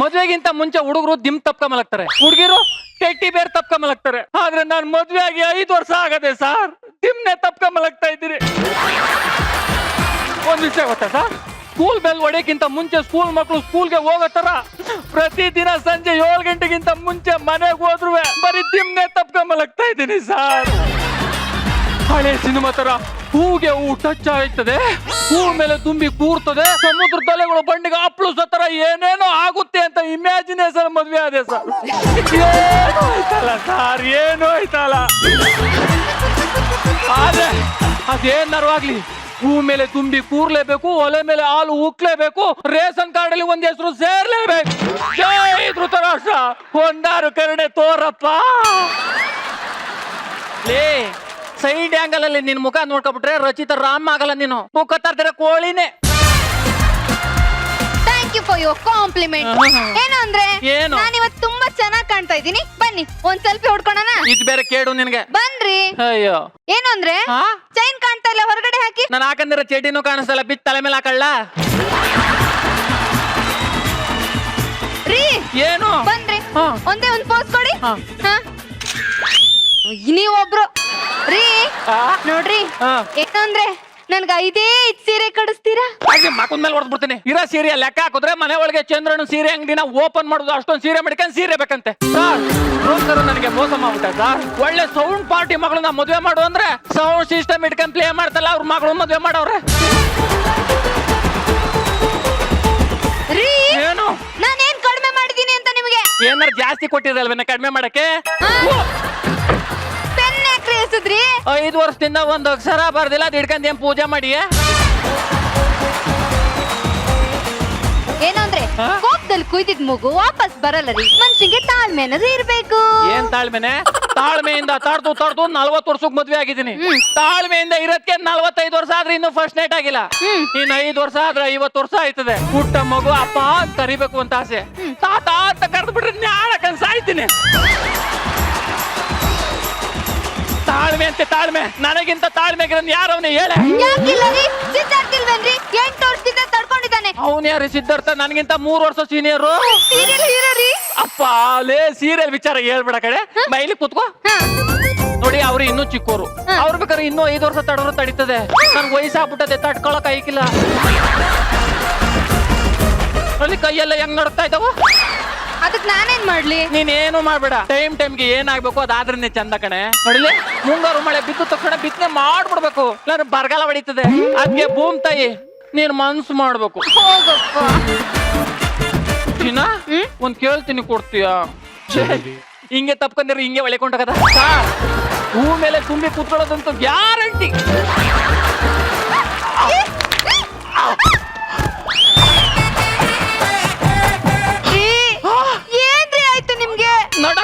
ಮದ್ವೆಗಿಂತ ಮುಂಚೆ ಹುಡುಗರು ದಿಮ್ ತಪ್ಕ ಮಲಗ್ತಾರೆ. ಹುಡುಗಿರು ಟೆಟ್ಟಿ ಬೇರ್ ತಪ್ಕ ಮಲಗ್ತಾರೆ. ಆದ್ರೆ ನಾನು ಮದ್ವೆ ಆಗಿ ಐದು ವರ್ಷ ಆಗದೆ ಸರ್ ದಿಮ್ನೆ ತಪ್ಕ ಮಲಗ್ತಾ ಇದ್ದೀರಿ ಒಂದ್ ವಿಷಯ ಗೊತ್ತಾ ಸರ್? ಸ್ಕೂಲ್ ಬೆಲ್ ಹೊಡೆಯಕ್ಕಿಂತ ಮುಂಚೆ ಸ್ಕೂಲ್ ಮಕ್ಕಳು ಸ್ಕೂಲ್ಗೆ ಹೋಗೋ ತರ ಪ್ರತಿದಿನ ಸಂಜೆ ಏಳು ಗಂಟೆಗಿಂತ ಮುಂಚೆ ಮನೆಗೆ ಹೋದ್ರು ಬರೀ ದಿಮ್ನೆ ತಪ್ಕ ಮಲಗ್ತಾ ಇದ್ದೀನಿ ಸರ್. ಹಳೆ ಸಿನಿಮಾ ತರ ಹೂಗೆ ಹೂ ಟಚ್ ಆಯ್ತದೆ ಹೂ ಮೇಲೆ ತುಂಬಿ ಕೂರ್ತದೆ ಸಮುದ್ರ ತಲೆಗಳು ಬಂಡಿಗೆ ಅಪ್ಲುಸೋ ತರ ಏನೇನೋ ಆಗುತ್ತೆ ಅಂತ ಇಮ್ಯಾಜಿನೇಷನ್ ಮದ್ವೆ ಆದೆ ಸರ್. ಏನು ಆಯ್ತಲ್ಲ ಸರ್ ಏನು ಆಯ್ತಲ್ಲ? ಆದ್ರೆ ಅದೇನಾರು ಆಗ್ಲಿ? ಹೂ ಮೇಲೆ ತುಂಬಿ ಕೂರ್ಲೇಬೇಕು ಒಲೆ ಮೇಲೆ ಹಾಲು ಉಕ್ಲೇಬೇಕು ರೇಷನ್ ಕಾರ್ಡ್ ಅಲ್ಲಿ ಒಂದ್ ಹೆಸರು ಸೇರ್ಲೇಬೇಕು. ಜೈ ಧೃತರಾಷ್ಟ್ರ ಒಂದಾರು ಕರುಣೆ ತೋರಪ್ಪ ಲೇ ಸೈಡ್ ಆಂಗಲ್ ಅಲ್ಲಿ ನಿನ್ ಮುಖ ನೋಡ್ಕೊಬಿಟ್ರೆ ರಚಿತ ರಾಮ್ ಆಗಲ್ಲ ನೀನು. ಮುಖ ತರ್ತಿರ ಕೋಳಿನೇ. Thank you for your compliment ಏನು ಅಂದ್ರೆ ಏನು? ನಾನು ಇವತ್ತು ತುಂಬಾ ಚೆನ್ನಾಗಿ ಕಾಣ್ತಾ ಇದ್ದೀನಿ. ಬನ್ನಿ ಒಂದ್ ಸೆಲ್ಫಿ ಹೊಡ್ಕೊಳಣ? ಇದು ಬೇರೆ ಕೇಡು ನಿನ್ಗೆ. ಬನ್ರಿ. ಅಯ್ಯೋ. ಏನು ಅಂದ್ರೆ ಹಾ? ಚೈನ್ ಕಾಣ್ತಾ ಇಲ್ಲ ಹೊರಗಡೆ ಹಾಕಿ. ನಾನು ಹಾಕಂದಿರೋ ಚಡ್ಡಿನೂ ಕಾಣಿಸ್ತಲ್ಲ ಬಿತ್ ತಲೆ ಮೇಲೆ ಹಾಕಳ್ಳ? ರೀ ಏನು? ಬನ್ರಿ. ಹಾ. ಒಂದೇ ಒಂದ್ ಪೋಸ್ ಕೊಡಿ. ಹಾ. ಹಾ. ನೀವೊಬ್ರು ರೀ? ನೋಡ್ರಿ? ಹಾ. ಏನು ನನ್ಗ ಐದೇ ಐದ್ ಸೀರೆ ಕಡಿಸ್ತೀರಾ? ಹಾಗೆ ಮಕ್ಕದ ಮೇಲೆ ಹೊಡೆದ್ಬಿಡ್ತೀನಿ ಇರೋ ಸೀರೆ ಲೆಕ್ಕ ಹಾಕಿದ್ರೆ ಮನೆ ಒಳಗೆ ಚಂದ್ರನ ಸೀರೆ ಅಂಗಡಿನ ಓಪನ್ ಮಾಡೋದು ಅಷ್ಟೊಂದು ಸೀರೆ ಮಡ್ಕೊಂಡು ಸೀರೆ ಬೇಕಂತೆ. ಸರ್ ಬ್ರೋಕರ್ ನನಗೆ ಮೋಸ ಮಾಡ್ಬಿಟ್ಟ ಸರ್. ಒಳ್ಳೆ ಸೌಂಡ್ ಪಾರ್ಟಿ ಮಗಳನ್ನ ಮದುವೆ ಮಾಡು ಅಂದ್ರೆ ಸೌಂಡ್ ಸಿಸ್ಟಮ್ ಇಟ್ಕೊಂಡ್ ಪ್ಲೇ ಮಾಡ್ತಲ್ಲ ಅವ್ರ ಮಗಳು ಮದುವೆ ಮಾಡವ್ರೆ. ಏನಾರು ಜಾಸ್ತಿ ಕೊಟ್ಟಿರಲ್ವೇನ ಕಡಿಮೆ ಮಾಡಕ್ಕೆ? ಹಾ. ಓ, ಪೆನ್ ಯಾಕ್ರಿ ಎಸದ್ರಿ ಐದು ವರ್ಷದಿಂದ ಒಂದು ಅಕ್ಷರ ಬರ್ದಿಲ್ಲ ಅದ್ ಹಿಡ್ಕೊಂಡ್ ಏನ್ ಪೂಜೆ ಮಾಡಿ ಏನಂದ್ರೆ? ಕೋಪದಲ್ಲಿ ಕುಯ್ದಿದ್ ಮಗು ವಾಪಸ್ ಬರಲ್ಲ ರೀ. ಮನ್ಸಿಗೆ ತಾಳ್ಮೆ ಅನ್ನೋದು ಇರ್ಬೇಕು. ಏನ್ ತಾಳ್ಮೆನೆ? ತಾಳ್ಮೆಯಿಂದ ತಡ್ದು ತಡ್ದು ನಲ್ವತ್ತು ವರ್ಷಕ್ಕೆ ಮದ್ವೆ ಆಗಿದ್ದೀನಿ. ತಾಳ್ಮೆಯಿಂದ ಇರೋದಕ್ಕೆ ನಲ್ವತ್ತೈದು ವರ್ಷ ಆದ್ರೆ ಇನ್ನು ಫಸ್ಟ್ ನೈಟ್ ಆಗಿಲ್ಲ. ಇನ್ನು ಐದು ವರ್ಷ ಆದ್ರೆ ಐವತ್ತು ವರ್ಷ ಆಯ್ತದೆ. ಪುಟ್ಟ ಮಗು ಅಪ್ಪ ಅಂತ ಕರಿಬೇಕು ಅಂತ ಆಸೆ. ತಾತ ಅಂತ ಕರೆದು ಬಿಟ್ರೆ ನ್ಯಾಳಕನ್ ಸಾಯ್ತೀನಿ ತಾಳ್ಮೆ ಅಂತೆ ತಾಳ್ಮೆ. ನನಗಿಂತ ತಾಳ್ಮೆ ಯಾರು ಯಾಕಿಲ್ಲ ರೀ? ಸಿದ್ಧಾರ್ಥಿಲ್ವೇನ್ರಿ? ಎಂಟು ವರ್ಷದಿಂದ ತಡ್ಕೊಂಡಿದ್ದಾನೆ. ಅವನು ಯಾರು? ಸಿದ್ಧಾರ್ಥ? ನನಗಿಂತ ಮೂರು ವರ್ಷ ಸೀನಿಯರು ಸೀರಿಯಲ್ ಹೀರೋ ರೀ. ಅಪ್ಪ ಲೇ ಸೀರಿಯಲ್ ವಿಚಾರ ಹೇಳ್ಬೇಡ ಕಡೆ ಮೈಲಿ ಕುತ್ಕೋ. ನೋಡಿ ಅವ್ರು ಇನ್ನೂ ಚಿಕ್ಕೋರು. ಅವ್ರು ಬೇಕಾದ್ರೆ ಇನ್ನೂ ಐದು ವರ್ಷ ತಡೋರು ತಡೀತದೆ. ನನ್ಗೆ ವಯಸ್ಸಾಗ್ಬಿಟ್ಟದೆ ತಡ್ಕೊಳಕ್ ಐಕಿಲ್ಲ ಅಲ್ಲಿ ಕೈಯೆಲ್ಲ ಹೆಂಗ್ ನಡ್ತಾ ಇದ್ದಾವ ಅದಕ್ ನಾನೇನ್ ಮಾಡ್ಲಿ? ನೀನೇನು ಮಾಡ್ಬೇಡ. ಟೈಮ್ ಟೈಮ್ಗೆ ಏನಾಗ್ಬೇಕು ಅದಾದ್ರನ್ನೇ ಚಂದ ಕಣೆ. ನೋಡಿಲಿ? ಮುಂಗಾರು ಮಳೆ ಬಿದ್ದ ತಕ್ಷಣ ಬಿತ್ತನೆ ಮಾಡ್ಬಿಡ್ಬೇಕು. ಇಲ್ಲಾಂದ್ರೆ ಬರಗಾಲ ಹೊಡಿತದೆ. ಅದ್ಗೆ ಭೂಮ್ ತಾಯಿ ನೀನ್ ಮನ್ಸು ಮಾಡ್ಬೇಕು. ಹೋಗಪ್ಪ. ಚಿನ್ನ ಒಂದ್ ಕೇಳ್ತೀನಿ ಕೊಡ್ತೀಯಾ? ಛೇ, ಹಿಂಗೆ ತಪ್ಕೊಂಡಿರ ಹಿಂಗೆ ಒಳಕೊಂಡ ಹೂ ಮೇಲೆ ತುಂಬಿ ಕೂತ್ಕೊಳ್ಳೋದಂತೂ ಗ್ಯಾರಂಟಿ.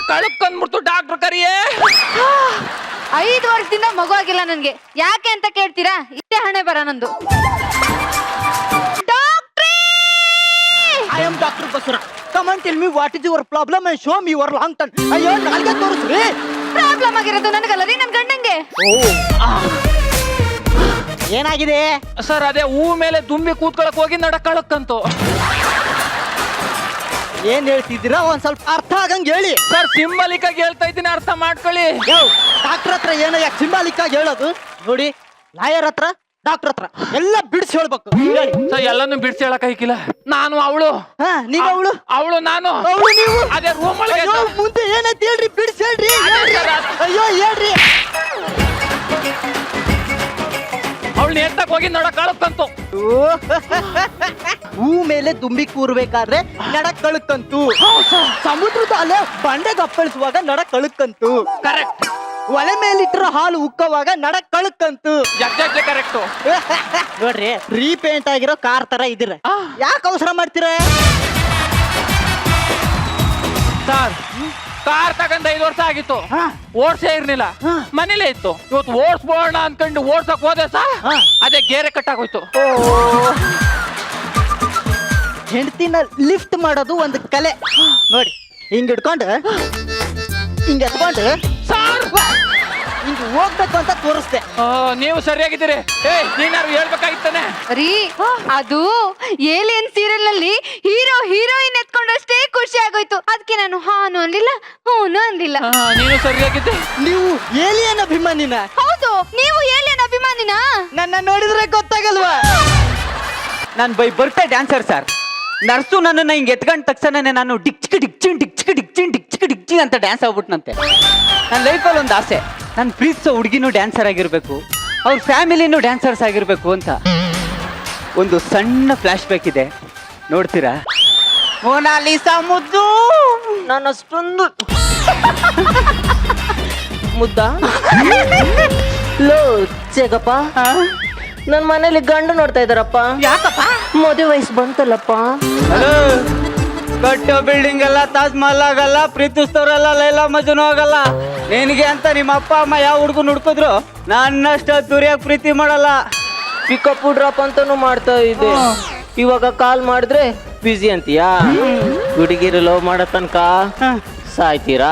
ನಡ ಕಳಕ್ಕಂದ್ಬಿಡ್ತು ಡಾಕ್ಟರ್ ಕರಿಯೇ. ಐದು ವರ್ಷದಿಂದ ಮಗು ಆಗಿಲ್ಲ ನನ್ಗೆ. ಯಾಕೆ ಅಂತ ಕೇಳ್ತೀರಾ? ಇದೇ ಹಣೆ ಬರ ನಂದು. ಡಾಕ್ಟ್ರೇ! I am doctor Basura come and tell me what is your problem and show me your long turn ಅಯ್ಯೋ ನನಗೆ ತೋರಿಸ್ರಿ. ಪ್ರಾಬ್ಲಮ್ ಆಗಿರೋದು ನನಗಲ್ಲ ರೀ ನನ್ನ ಗಂಡಂಗೆ ಏನಾಗಿದೆ? ಸರ್ ಅದೇ ಹೂ ಮೇಲೆ ತುಂಬಿ ಕೂತ್ಕೊಳಕ್ ಹೋಗಿ ನಡ ಕಳಕ್ಕಂತು ಏನ್ ಹೇಳ್ತಿದ್ದೀರಾ? ಒಂದ್ ಸ್ವಲ್ಪ ಅರ್ಥ ಆಗಂಗ್ ಹೇಳಿ. ಸರ್ ಸಿಂಬಲಿಕ್ ಆಗಿ ಹೇಳ್ತಾ ಇದ್ದೀನಿ ಅರ್ಥ ಮಾಡ್ಕೊಳ್ಳಿ. ಡಾಕ್ಟರ್ ಹತ್ರ ಏನೋ ಯಾಕೆ ಸಿಂಬಾಲಿಕ್ ಆಗಿ ಹೇಳೋದು? ನೋಡಿ ಲಾಯರ್ ಹತ್ರ ಡಾಕ್ಟರ್ ಹತ್ರ ಎಲ್ಲ ಬಿಡಿಸಿ ಹೇಳ್ಬೇಕು. ಹೇಳಿ. ಸರ್ ಎಲ್ಲಾನು ಬಿಡ್ಸಿ ಹೇಳಕ್ ಐಕಿಲ್ಲ ನಾನು ಅವಳು. ಹಾ ನೀವ್ ಅವಳು? ಅವಳು ನಾನು. ಅವಳು ನೀವು? ಅದೇ ರೂಮ್ ಒಳಗೆ ಅಯ್ಯೋ ಮುಂದೆ ಏನೈತಿ ಹೇಳ್ರಿ ಬಿಡಿಸಿ ಹೇಳ್ರಿ. ಹೇಳ್ರಿ. ಅಯ್ಯೋ ಹೇಳ್ರಿ. ಅವಳನ್ನ ಎತ್ತಕ್ ಹೋಗಿ ನಡ ಕಳಕ್ಕಂತು ಹೂ ಮೇಲೆ ತುಂಬಿ ಕೂರ್ಬೇಕಾದ್ರೆ ನಡ ಕಳುಕಂತು ಸಮುದ್ರದ ಅಲೆ ಬಂಡೆ ಗಪ್ಪಳಿಸುವಾಗ ನಡ ಕಳುಕಂತು ಕರೆಕ್ಟ್ ಒಲೆ ಮೇಲಿಟ್ಟಿರೋ ಹಾಲು ಉಕ್ಕವಾಗ ನಡ ಕಳುಕಂತು ಎಕ್ಸಾಕ್ಟ್ಲಿ ಕರೆಕ್ಟ್ ನೋಡ್ರಿ ರೀಪೇಂಟ್ ಆಗಿರೋ ಕಾರ್ ತರ ಇದಿರ. ಯಾಕೆ ಅವಸರ ಮಾಡ್ತೀರ? ಸರ್ ಕಾರ್ ತಗೊಂಡ್ ಐದು ವರ್ಷ ಆಗಿತ್ತು. ಹಾ. ಓಡ್ಸೇ ಇರ್ಲಿಲ್ಲ. ಹಾ. ಮನೇಲೇ ಇತ್ತು. ಇವತ್ತು ಓಡ್ಸ್ಬೋಣ ಅನ್ಕೊಂಡು ಓಡ್ಸಕ್ ಹೋದೆ ಸಾ? ಹಾ. ಅದೇ ಗೇರೆ ಕಟ್ಟಾಗೋಯ್ತು. ಹೆಂಡತಿನ ಲಿಫ್ಟ್ ಮಾಡೋದು ಒಂದು ಕಲೆ. ನೋಡಿ ಹಿಂಗ್ ಹಿಡ್ಕೊಂಡು ಹಿಂಗ್ ಎತ್ಕೊಂಡು. ಸರ್! ಹೋಗ್ಬೇಕು ಅಂತ ತೋರಿಸ್ದೆ. ಆ, ನೀವು ಸರಿಯಾಗಿದ್ದೀರಿ. ಏ ನೀನಾರು ಹೇಳ್ಬೇಕಾಗಿತ್ತಾನೆ? ರೀ ಅದು ಏಲಿಯನ್ ಸೀರಿಯಲ್ನಲ್ಲಿ ಹೀರೋ ಹೀರೋಯಿನ್ ಎತ್ಕೊಂಡಷ್ಟೇ ಖುಷಿ ಆಗೋಯ್ತು. ಅದಕ್ಕೆ ನಾನು ಹಾನು ಅಂದಿಲ್ಲ ಹೂನು ಅನ್ಲಿಲ್ಲ. ಆ, ನೀನು ಸರಿಯಾಗಿದ್ದೆ. ನೀವು ಏಲಿಯನ್ ಅಭಿಮಾನಿನ? ಹೌದು ನೀವು ಏಲಿಯನ್ ಅಭಿಮಾನಿನಾ? ನನ್ನ ನೋಡಿದ್ರೆ ಗೊತ್ತಾಗಲ್ವಾ? ನಾನು ಬೈ ಬರ್ತಾ ಡ್ಯಾನ್ಸರ್ ಸರ್. ನರ್ಸು ನನ್ನನ್ನ ಹಿಂಗೆ ಎತ್ಕೊಂಡ ತಕ್ಷಣನೇ ನಾನು ಡಿಕ್ಚಿಕ್ ಡಿಕ್ಚಿನ್ ಡಿಕ್ಚಿಕ್ ಡಿಕ್ಚಿನ್ ಡಿಕ್ಚಿಕ್ ಡಿಕ್ಚಿನ್ ಅಂತ ಡ್ಯಾನ್ಸ್ ಆಗ್ಬಿಟ್ನಂತೆ. ನನ್ನ ಲೈಫಲ್ಲಿ ಒಂದು ಆಸೆ. ನನ್ನ ಪ್ರೀತಿಸೋ ಹುಡುಗಿನೂ ಡ್ಯಾನ್ಸರ್ ಆಗಿರಬೇಕು. ಅವ್ರ ಫ್ಯಾಮಿಲಿನೂ ಡ್ಯಾನ್ಸರ್ಸ್ ಆಗಿರಬೇಕು ಅಂತ. ಒಂದು ಸಣ್ಣ ಫ್ಲಾಶ್ ಬ್ಯಾಕ್ ಇದೆ. ನೋಡ್ತೀರಾ? ಮೋನಾಲಿಸಾ ಮುದ್ದು! ನಾನು ಅಷ್ಟೊಂದು ಮುದ್ದ? ಲೋ ಚೇಗಪ್ಪ ನನ್ನ ಮನೇಲಿ ಗಂಡು ನೋಡ್ತಾ ಇದಾರಪ್ಪ ಯಾಕಪ್ಪ? ಮದುವೆ ವಯಸ್ಸು ಬಂತಲ್ಲಪ್ಪ. ಕಟ್ಟೋ ಬಿಲ್ಡಿಂಗ್ ಎಲ್ಲ ತಾಜ್ ಮಹಲ್ ಆಗಲ್ಲ ಪ್ರೀತಿಸ್ತವ್ರೆಲ್ಲ ಲೈಲಾ ಮಜನು ಆಗಲ್ಲ. ನಿನಗೆ ಅಂತ ನಿಮ್ಮ ಅಪ್ಪ ಅಮ್ಮ ಯಾವ ಹುಡುಗನ್ ಹುಡ್ಕಿದ್ರು ನನ್ನಷ್ಟು ತುರಿಯಾಗಿ ಪ್ರೀತಿ ಮಾಡಲ್ಲ. ಪಿಕಪ್ ಡ್ರಾಪ್ ಅಂತಾನು ಮಾಡ್ತಾ ಇದ್ದೆ. ಇವಾಗ ಕಾಲ್ ಮಾಡಿದ್ರೆ ಬ್ಯುಸಿ ಅಂತೀಯಾ? ಹುಡುಗಿರು ಲವ್ ಮಾಡೋ ತನಕ ಸಾಯ್ತೀರಾ?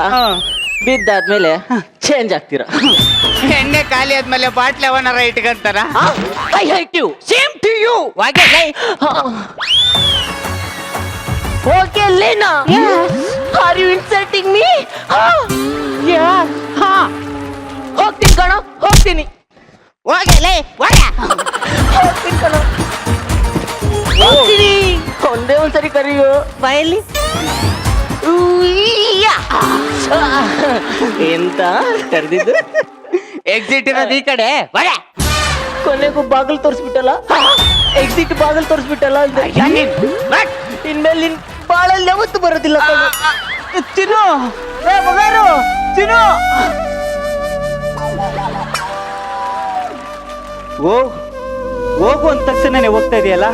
ಬಿದ್ದಾದ್ಮೇಲೆ ಚೇಂಜ್ ಆಗ್ತೀರಾ? ಎಣ್ಣೆ ಖಾಲಿ ಆದ್ಮೇಲೆ ಬಾಟ್ಲಿ ಅವನಾರ ಇಟ್ಕೊಂತಾರ I hate you same to you okay ಲೇನಾ are you insulting me ಹೋಗ್ತೀನಿ ಕಣ ಹೋಗ್ತೀನಿ ಹೋಗಲೇ ಹೋಗ್ತೀನಿ ಕಣ ಹೋಗ್ತೀನಿ ಒಂದೇ ಒಂದ್ಸರಿ ಕರಿಯೋ ಬಾಯಲ್ಲಿ ಎಂತ ಕರೆದಿದ್ದು ಎಕ್ಸಿಟ್ ಇರೋದು ಈ ಕಡೆ ಕೊನೆಗೂ ಬಾಗಿಲು ತೋರಿಸ್ಬಿಟ್ಟಲ್ಲ ಎಕ್ಸಿಟ್ ಬಾಗಿಲು ತೋರಿಸ್ಬಿಟ್ಟಲ್ಲ ಅಂದೆ. ಇನ್ಮೇಲೆ ನಿನ್ ಬಾಳಲ್ಲಿ ಯಾವತ್ತು ಬರೋದಿಲ್ಲ ಕಣೋ. ಚಿನ್ನು ಏ ಮಗಾರು ಚಿನ್ನು ಓ ಹೋಗು. ಅಂದ ತಕ್ಷಣನೇ ಹೋಗ್ತಾ ಇದೆಯಲ್ಲ?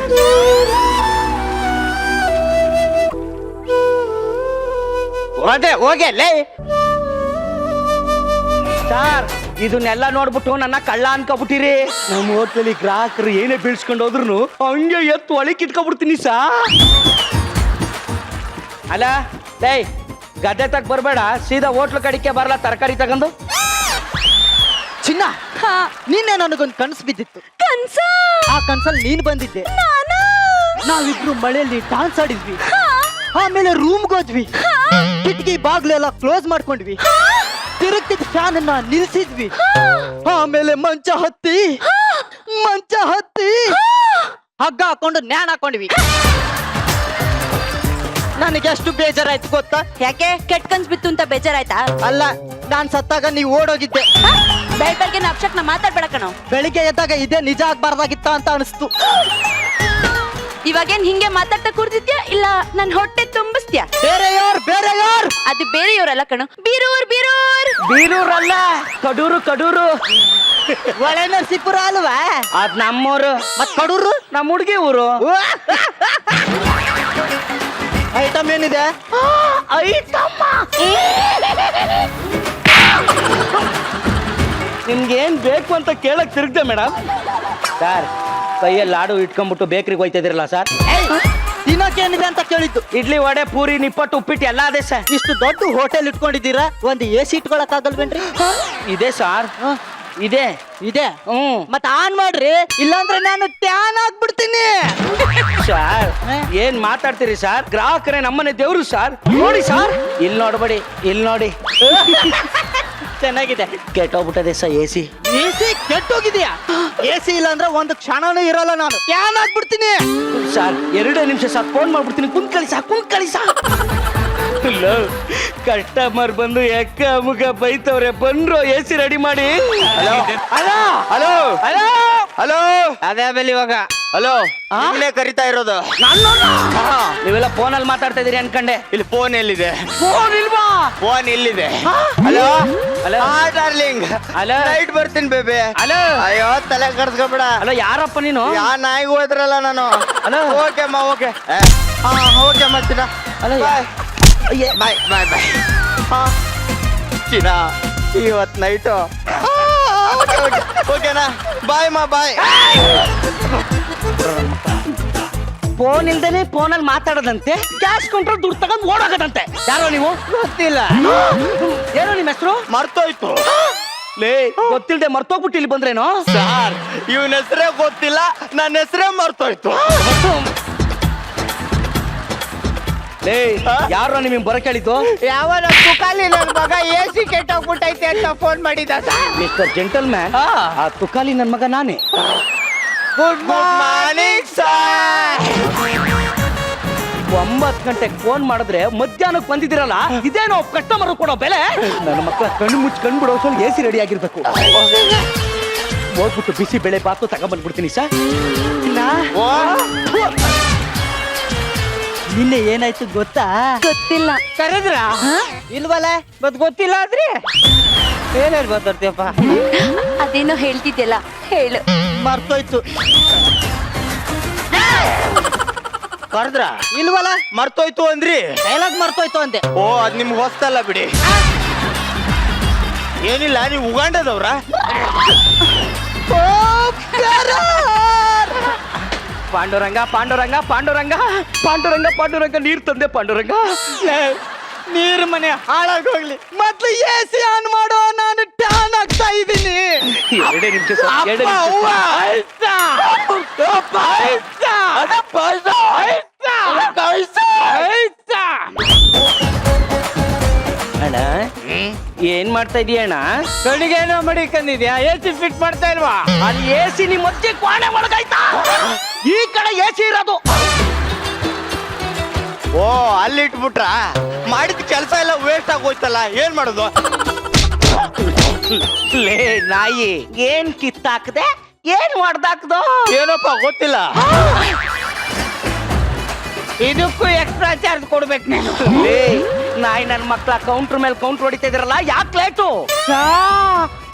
ಅದೇ ಹೋಗೆ ಲೇ. ಸರ್ ಇದನ್ನೆಲ್ಲ ನೋಡ್ಬಿಟ್ಟು ನನ್ನ ಕಳ್ಳ ಅನ್ಕೊಬಿಟ್ಟಿರಿ. ನಮ್ಮ ಹೋಟ್ಲಲ್ಲಿ ಗ್ರಾಹಕರು ಏನೇ ಬೀಳ್ಸ್ಕೊಂಡು ಹೋದ್ರು ಹಂಗೆ ಎತ್ತು ಒಳಗೆ ಇಟ್ಕೊಬಿಡ್ತೀನಿ ಸಾ ಅಲ್ಲ ಡೈ ಗದ್ದೆ ತಗ ಬರಬೇಡ ಸೀದಾ ಹೋಟ್ಲು ಕಡಿಕೆ ಬರಲ್ಲ ತರಕಾರಿ ತಗೊಂಡು? ಚಿನ್ನ ನಿನ್ನೆ ನನಗೊಂದು ಕನಸು ಬಿದ್ದಿತ್ತು. ಕನ್ಸ? ಆ ಕನ್ಸಲ್ಲಿ ನೀನ್ ಬಂದಿದ್ದೆ. ನಾವಿಬ್ರು ಮಳೆಯಲ್ಲಿ ಡಾನ್ಸ್ ಆಡಿದ್ವಿ. ಆಮೇಲೆ ರೂಮ್ಗೆ ಹೋದ್ವಿ. ಕಿಟಕಿ ಬಾಗ್ಲೆಲ್ಲ ಕ್ಲೋಸ್ ಮಾಡ್ಕೊಂಡ್ವಿ. ತಿರುಗ್ತಿದ್ ಫ್ಯಾನ್ ಅನ್ನ ನಿಲ್ಸಿದ್ವಿ. ಆಮೇಲೆ ಮಂಚ ಹತ್ತಿ ಮಂಚ ಹತ್ತಿ. ಹಗ್ಗ ಹಾಕೊಂಡು ನ್ಯಾನ್ ಹಾಕೊಂಡ್ವಿ. ನನಗೆ ಎಷ್ಟು ಬೇಜಾರಾಯ್ತು ಗೊತ್ತಾ? ಯಾಕೆ? ಕೆಟ್ಟ ಕನ್ಸ್ ಬಿತ್ತು ಅಂತ ಬೇಜಾರಾಯ್ತಾ? ಅಲ್ಲ ನಾನ್ ಸತ್ತಾಗ ನೀವು ಓಡೋಗಿದ್ದೆ. ಬೆಳ್ ಬೆಳಗ್ಗೆ ಅಪ್ಶಕ್ನ ಮಾತಾಡ್ಬೇಡ ಕಣೋ. ಬೆಳಿಗ್ಗೆ ಎದ್ದಾಗ ಇದೇ ನಿಜ ಆಗ್ಬಾರ್ದಾಗಿತ್ತ ಅಂತ ಅನಿಸ್ತು. ಇವಾಗೇನ್ ಹಿಂಗೆ ಮಾತಾಡ್ತಾ ಕೂರ್ತಿದ್ಯಾ ಇಲ್ಲ ನನ್ ಹೊಟ್ಟೆ ತುಂಬಿಸ್ತ್ಯಾ? ಬೇರೆ ಯಾರ್ ಬೇರೆ ಯಾರ್ ಅದು ಬೇರೆಯವ್ರಲ್ಲ ಕಣೋ. ಬೀರೂರ್ ಬೀರೂರ್! ಬೀರೂರಲ್ಲ ಕಡೂರು ಕಡೂರು. ಒಳೆ ನರಸೀಪುರ ಅಲ್ವಾ? ಅದ್ ನಮ್ಮೂರು. ಮತ್ ಕಡೂರು? ನಮ್ಮ ಹುಡುಗಿ ಊರು. ಐಟಮ್ ಏನಿದೆ? ನಿಮ್ಗೆ ನಿಮ್ಗೇನ್ ಬೇಕು ಅಂತ ಕೇಳಕ್ ತಿರುಗ್ದೆ ಮೇಡಮ್? ಸರ್ ಕೈಯಲ್ಲಿ ಲಾಡು ಇಟ್ಕೊಂಡ್ಬಿಟ್ಟು ಬೇಕ್ರಿಗೆ ಹೋಯ್ತಾ ಇದೀರಲ್ಲ ಸರ್? ತಿನ್ನೋಕೇನಿದೆ ಅಂತ ಕೇಳಿದ್ದು? ಇಡ್ಲಿ ವಡೆ ಪೂರಿ ನಿಪ್ಪಟ್ಟು ಉಪ್ಪಿಟ್ಟು ಎಲ್ಲ ಅದೇ ಸರ್. ಇಷ್ಟು ದೊಡ್ಡ ಹೋಟೆಲ್ ಇಟ್ಕೊಂಡಿದ್ದೀರಾ? ಒಂದು ಎ ಸಿ ಇಟ್ಕೊಳಕ್ಕಾಗಲ್ವೇನ್ರಿ? ಇದೆ ಸರ್. ಇದೆ ಇದೆ. ಹ್ಮ್. ಮತ್ ಆನ್ ಮಾಡ್ರಿ ಇಲ್ಲಾಂದ್ರೆ ನಾನು ಟ್ಯಾನ್ ಆಗ್ಬಿಡ್ತೀನಿ. ಸರ್ ಏನ್ ಮಾತಾಡ್ತೀರಿ ಸರ್? ಗ್ರಾಹಕರೇ ನಮ್ಮನೆ ದೇವ್ರು ಸರ್? ನೋಡಿ ಸರ್. ಇಲ್ಲಿ ನೋಡ್ಬೇಡಿ ಇಲ್ಲಿ ನೋಡಿ. ಚೆನ್ನಾಗಿದೆ. ಕೆಟ್ಟೋಗ್ಬಿಟ್ಟದೆ sir A C. A C ಕೆಟ್ಟೋಗಿದ್ಯಾ? A C ಇಲ್ಲ ಅಂದ್ರೆ ಒಂದು ಕ್ಷಣನೂ ಇರಲ್ಲ ನಾನು. ಟ್ಯಾನ್ ಆಗ್ಬಿಡ್ತೀನಿ. ಸರ್ ಎರಡು ನಿಮಿಷ ಸರ್ ಫೋನ್ ಮಾಡ್ಬಿಡ್ತೀನಿ. ಕುಂತ್ ಕಳಿ ಸಾ ಕುಂತ್ ಕಳಿ ಸಾ ಕಸ್ಟಮರ್ ಬಂದು ಎಕ್ಕ ಮುಖ ಬೈತವ್ರೆ ಬಂದ್ರು ಎ ಸಿ ರೆಡಿ ಮಾಡಿ. Hello hello hello hello hello ಅದೇ ಆಮೇಲೆ ಇವಾಗ. ಹಲೋ ನಿಮ್ನೆ ಕರಿತಾ ಇರೋದು? ನೀವೆಲ್ಲ ಅಲ್ಲಿ ಮಾತಾಡ್ತಾ ಇದೀರಿ ಅನ್ಕಂಡೆ. ಇಲ್ಲಿ ಫೋನ್ ಎಲ್ಲಿದೆ? ಫೋನ್ ಇಲ್ವಾ? ಫೋನ್ ಎಲ್ಲಿದೆ? ಹಲೋ ಹಲೋ ಹಾ ಡಾರ್ಲಿಂಗ್ ಹಲೋ ನೈಟ್ ಬರ್ತೀನಿ ಬೇಬಿ ಹಲೋ ಅಯ್ಯೋ ತಲೆ ಕರ್ಸ್ಕೊಬೇಡ ಹಲೋ ಯಾರಪ್ಪ ನೀನು? ಯಾ ನಾಯಿಗೆ ಹೋದ್ರಲ್ಲ ನಾನು. ಹಲೋ. ಓಕೆ ಅಮ್ಮ ಓಕೆ ಹಾ okay ಮಾಡ್ತೀನ hello. Bye bye bye bye. ಹಾ. ಚಿನ್ನ ಇವತ್ತು ನೈಟು ಓಕೆನಾ? ಬಾಯ್ ಮಾ ಬಾಯ್. ಫೋನ್ ಇಲ್ದೇನೆ ಫೋನಲ್ಲಿ ಮಾತಾಡೋದಂತೆ ಕ್ಯಾಶ್ ಕೊಂಡ್ರೆ ದುಡ್ಡು ತಗೊಂಡು ಓಡೋಗದಂತೆ ಯಾರೋ ನೀವು? ಗೊತ್ತಿಲ್ಲ. ಏನೋ ನಿಮ್ಮ ಹೆಸರು? ಮರ್ತೋಯ್ತು. ಲೇ ಗೊತ್ತಿಲ್ಲದೆ ಮರ್ತೋಗ್ಬಿಟ್ಟು ಇಲ್ಲಿ ಬಂದ್ರೇನೋ? ಸರ್ ಇವನ ಹೆಸರೇ ಗೊತ್ತಿಲ್ಲ ನನ್ನ ಹೆಸರೇ ಮರ್ತೋಯ್ತು. ಲೇ ಯಾರೋ ನಿಮಗೆ ಬರ ಕೇಳಿದ್ದು ಯಾವ ತುಕಾಲಿ ನನ್ ಮಗ ಎ ಸಿ ಕೆಟ್ಟೋಗ್ಬಿಟ್ಟೈತೆ ಅಂತ ಫೋನ್ ಮಾಡಿದ ಸರ್ ಜೆಂಟಲ್ ಮ್ಯಾನ್ ಆ ತುಕಾಲಿ ನನ್ನ ಮಗ ನಾನೇ. ಗುಡ್ ಮಾರ್ನಿಂಗ್ ಸರ್ ಒಂಬತ್ತು ಗಂಟೆಗೆ ಫೋನ್ ಮಾಡಿದ್ರೆ ಮಧ್ಯಾಹ್ನಕ್ಕೆ ಬಂದಿದ್ದೀರಲ್ಲ ಇದೇನೋ ಕಸ್ಟಮರ್ ಕೊಡೋ ಬೆಲೆ? ನನ್ನ ಮಕ್ಕಳ ಕಣ್ಣು ಮುಚ್ಚಿ ಕಣ್ಣು ಬಿಡೋ ಸ್ವಲ್ಪ ಎ ಸಿ ರೆಡಿ ಆಗಿರ್ಬೇಕು. ಹೋಗ್ಬಿಟ್ಟು ಬಿಸಿ ಬೆಳೆ ಬಾತು ತಗೊಂಡ್ಬಂದ್ಬಿಡ್ತೀನಿ ಸರ್ ನಿನ್ನೆ ಏನಾಯ್ತು ಗೊತ್ತಾ? ಗೊತ್ತಿಲ್ಲ. ಕರೆದ್ರ? ಇಲ್ವಲ್ಲ ಮತ್ ಗೊತ್ತಿಲ್ಲ ಆದ್ರಿ? ಏನೇನ್ ಮಾತಾಡ್ತೀಯಪ್ಪ? ಅದೇನೋ ಹೇಳ್ತಿದ್ಯಲ್ಲ ಹೇಳು. ಮರ್ತೋಯ್ತು. ಕರೆದ್ರ? ಇಲ್ವಲ್ಲ ಮರ್ತೋಯ್ತು ಅಂದ್ರಿ? ಡೈಲಾಗ್ ಮರ್ತೋಯ್ತು ಅಂದೆ. ಓ ಅದ್ ನಿಮ್ಗೆ ಹೊಸ್ತಲ್ಲ ಬಿಡಿ. ಏನಿಲ್ಲ ನೀವು ಉಗಾಂಡದವ್ರ? ಪಾಂಡುರಂಗ ಪಾಂಡುರಂಗ ಪಾಂಡುರಂಗ ಪಾಂಡುರಂಗ ಪಾಂಡುರಂಗ ನೀರ್ ತಂದೆ ಪಾಂಡುರಂಗ ನೀರ್ ಮನೆ ಹಾಳಾಗೋಗ್ಲಿ ಮೊದ್ಲು ಎ ಸಿ ಆನ್ ಮಾಡೋ ನಾನು ಟ್ಯಾನ್ ಆಗ್ತಾ ಇದ್ದೀನಿ ಎರಡೇ ನಿಮಿಷ ಸರ್, ಎರಡೇ ನಿಮಿಷ ಅಣ್ಣ ಏನ್ ಮಾಡ್ತಾ ಇದೀಯ ಅಣ್ಣ? ಕಣ್ಣಿಗೇನೋ ಮಡಿಕಂದಿದ್ಯಾ ಎ ಸಿ ಫಿಟ್ ಮಾಡ್ತಾ ಇಲ್ವಾ? ಅಲ್ಲಿ ಎ ಸಿ ನಿಮ್ಮ ಅಜ್ಜಿ ಕ್ವಾಣೆ ಮಡಗಾಯ್ತಾ ಈ ಕಡೆ ಎ ಸಿ ಇರೋದು. ಓ ಅಲ್ಲಿ ಇಟ್ಬಿಟ್ರ ಮಾಡಿದ ಕೆಲಸ ಎಲ್ಲ ವೇಸ್ಟ್ ಆಗೋಯ್ತಲ್ಲ ಏನ್ ಮಾಡೋದು? ಲೇ ನಾಯಿ ಏನ್ ಕಿತ್ತಾಕದೆ? ಏನ್ ಮಾಡ್ದಾಕ್ದು? ಏನಪ್ಪ ಗೊತ್ತಿಲ್ಲ. ಇದಕ್ಕೂ ಎಕ್ಸ್ಟ್ರಾ ಚಾರ್ಜ್ ಕೊಡ್ಬೇಕು ನೀನು. ನಾಯಿ ನನ್ನ ಮಕ್ಕಳ ಕೌಂಟರ್ ಮೇಲೆ ಕೌಂಟರ್ ಹೊಡಿತಾ ಇದ್ರಲ್ಲ ಯಾಕೆ ಲೇಟು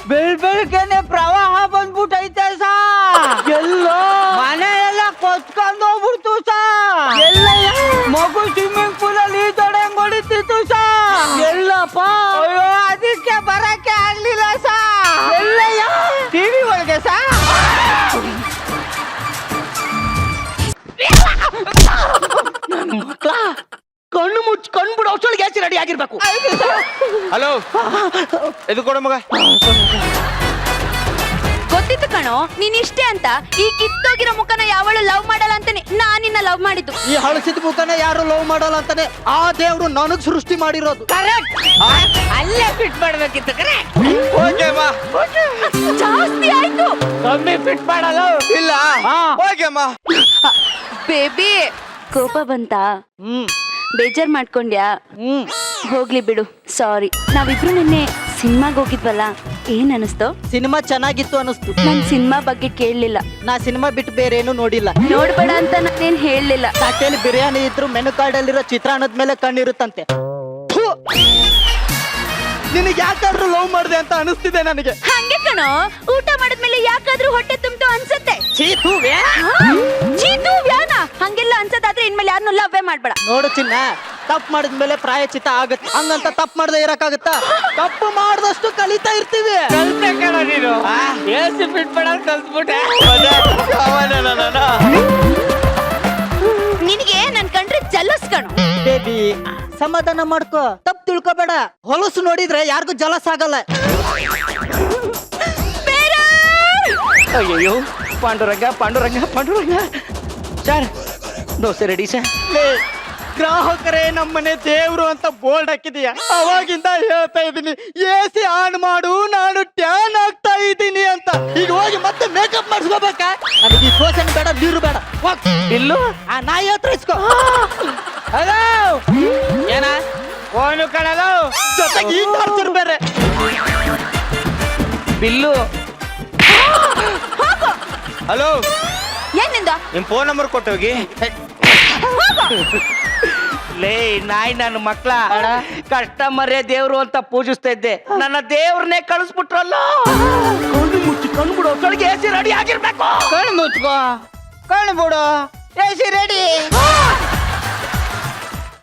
ಬೆಳ್ ಬೆಳಗ್ಗೆನೆ ಪ್ರವಾಹ ಬಂದ್ಬಿಟ್ಟೈತೆ ಸಾ. ಎಲ್ಲ? ಮನೆ ಎಲ್ಲ ಕೊಚ್ಕೊಂಡು ಹೋಗ್ಬಿಡ್ತು ಸಾ. ಎಲ್ಲ? ಮಗು ಸ್ವಿಮ್ಮಿಂಗ್ ಪೂಲ್ ಮುಚ್ಚಿ ಕಣ್ಣು ಬಿಡೋ ಅಷ್ಟೊಳಗೆ ರೆಡಿ ಆಗಿರ್ಬೇಕು. ಹಲೋ ಇದು ಕೊಡ ಮಗ. ಗೊತ್ತಿತ್ತು ಕಣೋ ನೀನ್ ಇಷ್ಟೇ ಅಂತ. ಈ ಕಿತ್ತೋಗಿರೋ ಮುಖನ ಯಾವಳು ಲವ್ ಮಾಡಲ್ಲ ಅಂತಾನೆ ನಾನ್ ನಿನ್ನ ಲವ್ ಮಾಡಿದ್ದು. ಈ ಹಳಸಿದ ಮುಖನ ಯಾರು ಲವ್ ಮಾಡಲ್ಲ ಅಂತಾನೆ ಆ ದೇವ್ರು ನನಗ್ ಸೃಷ್ಟಿ ಮಾಡಿರೋದು. ಅಲ್ಲೇ ಫಿಟ್ ಮಾಡ್ಬೇಕಿತ್ತು ಕರೆಕ್ಟ್ ಓಕೆ ಮಾ. ಜಾಸ್ತಿ ಆಯ್ತು. ಕಮ್ಮಿ ಫಿಟ್ ಮಾಡಲ್ಲ. ಇಲ್ಲ. ಓಕೆ ಮಾ. ಬೇಬಿ ಕೋಪ ಬಂತಾ? ಹ್ಮ್. ಬೇಜಾರ್ ಮಾಡ್ಕೊಂಡ್ಯಾ? ಹ್ಮ್. ಹೋಗ್ಲಿ ಬಿಡು ಸಾರಿ. ನಾವಿಬ್ರು ನಿನ್ನೆ ಸಿನಿಮಾಗ್ ಹೋಗಿದ್ವಲ್ಲ ಏನ್ ಅನಿಸ್ತು? ಸಿನಿಮಾ ಚೆನ್ನಾಗಿತ್ತು ಅನಿಸ್ತು. ನನ್ ಸಿನಿಮಾ ಬಗ್ಗೆ ಕೇಳಲಿಲ್ಲ. ನಾ ಸಿನಿಮಾ ಬಿಟ್ಟು ಬೇರೆ ಏನು ನೋಡಿಲ್ಲ. ನೋಡ್ಬೇಡ ಅಂತ ನಾನೇನ್ ಹೇಳಲಿಲ್ಲ. ತಟ್ಟೆಲಿ ಬಿರಿಯಾನಿ ಇದ್ರು ಮೆನು ಕಾರ್ಡಲ್ಲಿರೋ ಚಿತ್ರಾನ್ನದ ಮೇಲೆ ಕಣ್ಣಿರುತ್ತಂತೆ! ನಿನಗೆ ಯಾಕಾದ್ರೂ ಲವ್ ಮಾಡಿದೆ ಅಂತ ಅನಿಸ್ತಿದೆ ನನಗೆ. ಹಂಗೆ ಕಣೋ ಊಟ ಮಾಡಿದ್ಮೇಲೆ ಯಾಕಾದ್ರೂ ಹೊಟ್ಟೆ ತುಂಬ್ತು ಅನ್ಸತ್ತೆ. ಚೀತು ಚೀತು ವ್ಯಾನ ಹಂಗೆಲ್ಲ ಅನ್ಸತ್ತಾದ್ರೆ ಇನ್ಮೇಲೆ ಯಾರನ್ನೂ ಲವ್ವೇ ಮಾಡ್ಬೇಡ. ನೋಡು ಚಿನ್ನ ತಪ್ಪು ಮಾಡಿದ್ಮೇಲೆ ಪ್ರಾಯಚಿತ ಆಗತ್ತೆ. ಹಂಗಂತ ತಪ್ಪು ಮಾಡದೆ ಇರಕ್ಕಾಗತ್ತಾ? ತಪ್ಪು ಮಾಡ್ದಷ್ಟು ಕಲಿತಾ ಇರ್ತೀವಿ. ಕಲ್ತೆ ಕಣ ನೀನು. ಏಸಿ ಫಿಟ್ ಕಲ್ತ್ಬಿಟ್ಟೆ. ನಿನಗೆ ನನ್ ಕಂಡ್ರೆ ಜಲಸ್ ಕಣು. ಬೇಬಿ ಸಮಾಧಾನ ಮಾಡ್ಕೋ. ತಪ್ಪು ತಿಳ್ಕೊಬೇಡ. ಹೊಲಸು ನೋಡಿದ್ರೆ ಯಾರಿಗೂ ಜಲಸ್ ಆಗಲ್ಲ. ಅಯ್ಯೋ Panduranga Panduranga Panduranga. Sir dosa ready sir ಲೇ, ಗ್ರಾಹಕರೇ ನಮ್ಮನೆ ದೇವ್ರು ಅಂತ ಬೋರ್ಡ್ ಹಾಕಿದೀಯ? ಅವಾಗಿಂದ ಹೇಳ್ತಾ ಇದ್ದೀನಿ ಎ ಸಿ ಆನ್ ಮಾಡು ನಾನು ಟ್ಯಾನ್ ಆಗ್ತಾ ಇದ್ದೀನಿ ಅಂತ. ಈಗ ಹೋಗಿ ಮತ್ತೆ ಮೇಕಪ್ ಮಾಡಿಸ್ಕೋಬೇಕಾ? ನನಗೆ ಈ ಸೋಸನ್ ಬೇಡ ನೀರು ಬೇಡ. ಹೋಗ್. ಬಿಲ್ಲು ಆ ನಾಯಿ ಹತ್ರ ಇಸ್ಕೋ. ಹಲೋ ಏನ? ಫೋನು ಕಣಲು ಜೊತೆಗೆ ಈ ಟಾರ್ಚರ್ ಬೇರೆ. ಬಿಲ್ಲು? ಹಲೋ ಏನಿಂದ ನಿಮ್ ಫೋನ್ ನಂಬರ್ ಕೊಟ್ಟೋಗಿ ಲೇ ನಾಯಿ ನನ್ನ ಮಕ್ಳ. ಕಸ್ಟಮರೇ ದೇವ್ರು ಅಂತ ಪೂಜಿಸ್ತಾ ಇದ್ದೆ. ನನ್ನ ದೇವ್ರನ್ನೇ ಕಳಿಸ್ಬಿಟ್ರಲ್ಲ? ಕಣ್ಣು ಮುಚ್ಚಿ ಕಣ್ಣು ಬಿಡು. ಎಸಿ ರೆಡಿ ಆಗಿರ್ಬೇಕು. ಕಣ್ಣು ಮುಚ್ಕೋ. ಕಣ್ಣು ಬಿಡು. A C ready